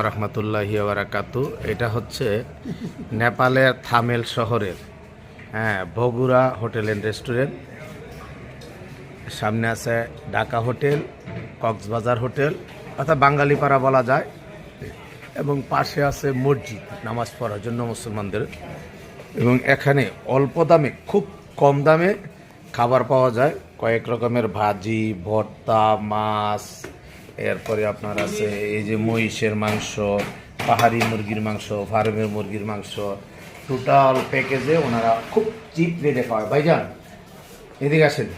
রহমতুল্লাহি বারাকাতু। এটা হচ্ছে নেপালের থামেল শহরের হ্যাঁ বগুড়া হোটেল অ্যান্ড রেস্টুরেন্ট। সামনে আছে ঢাকা হোটেল, কক্সবাজার হোটেল, অর্থাৎ বাঙালিপাড়া বলা যায়। এবং পাশে আছে মসজিদ, নামাজ পড়ার জন্য মুসলমানদের। এবং এখানে অল্প দামে, খুব কম দামে খাবার পাওয়া যায়। কয়েক রকমের ভাজি, ভর্তা, মাছ এরপরে আপনার আছে এই যে মহিষের মাংস, পাহাড়ি মুরগির মাংস, ফার্মের মুরগির মাংস টোটাল প্যাকেজে ওনারা খুব চিপ রেটে খাওয়ায় ভাইজান, এদিকে আসেন।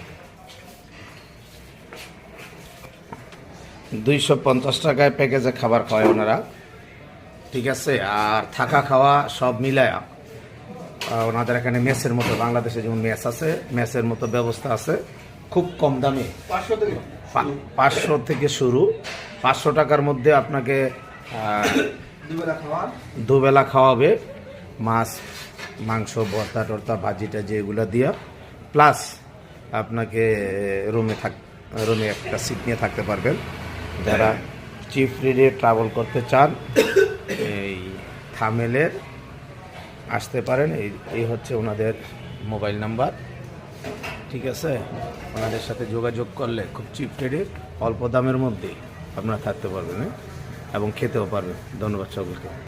দুইশো পঞ্চাশ টাকায় প্যাকেজে খাবার খাওয়ায় ওনারা। ঠিক আছে, আর থাকা খাওয়া সব মিলায় ওনাদের এখানে মেসের মতো, বাংলাদেশে যেমন মেস আছে, মেসের মতো ব্যবস্থা আছে। খুব কম দামে। পাঁচশো থেকে শুরু। পাঁচশো টাকার মধ্যে আপনাকে দুবেলা খাওয়াবে। মাছ মাংস ভর্তা টর্তা ভাজি টাজি এগুলো দিয়া। প্লাস আপনাকে রুমে থাক রুমে একটা সিট নিয়ে থাকতে পারবেন। যারা চিফ রেডে ট্রাভেল করতে চান এই থামেলের আসতে পারেন। এই এই হচ্ছে ওনাদের মোবাইল নাম্বার। ঠিক আছে? ওনাদের সাথে যোগাযোগ করলে খুব চিপ রেটে অল্প দামের মধ্যে আপনারা থাকতে পারবেন হ্যাঁ? এবং খেতেও পারবেন। ধন্যবাদ সকলকে।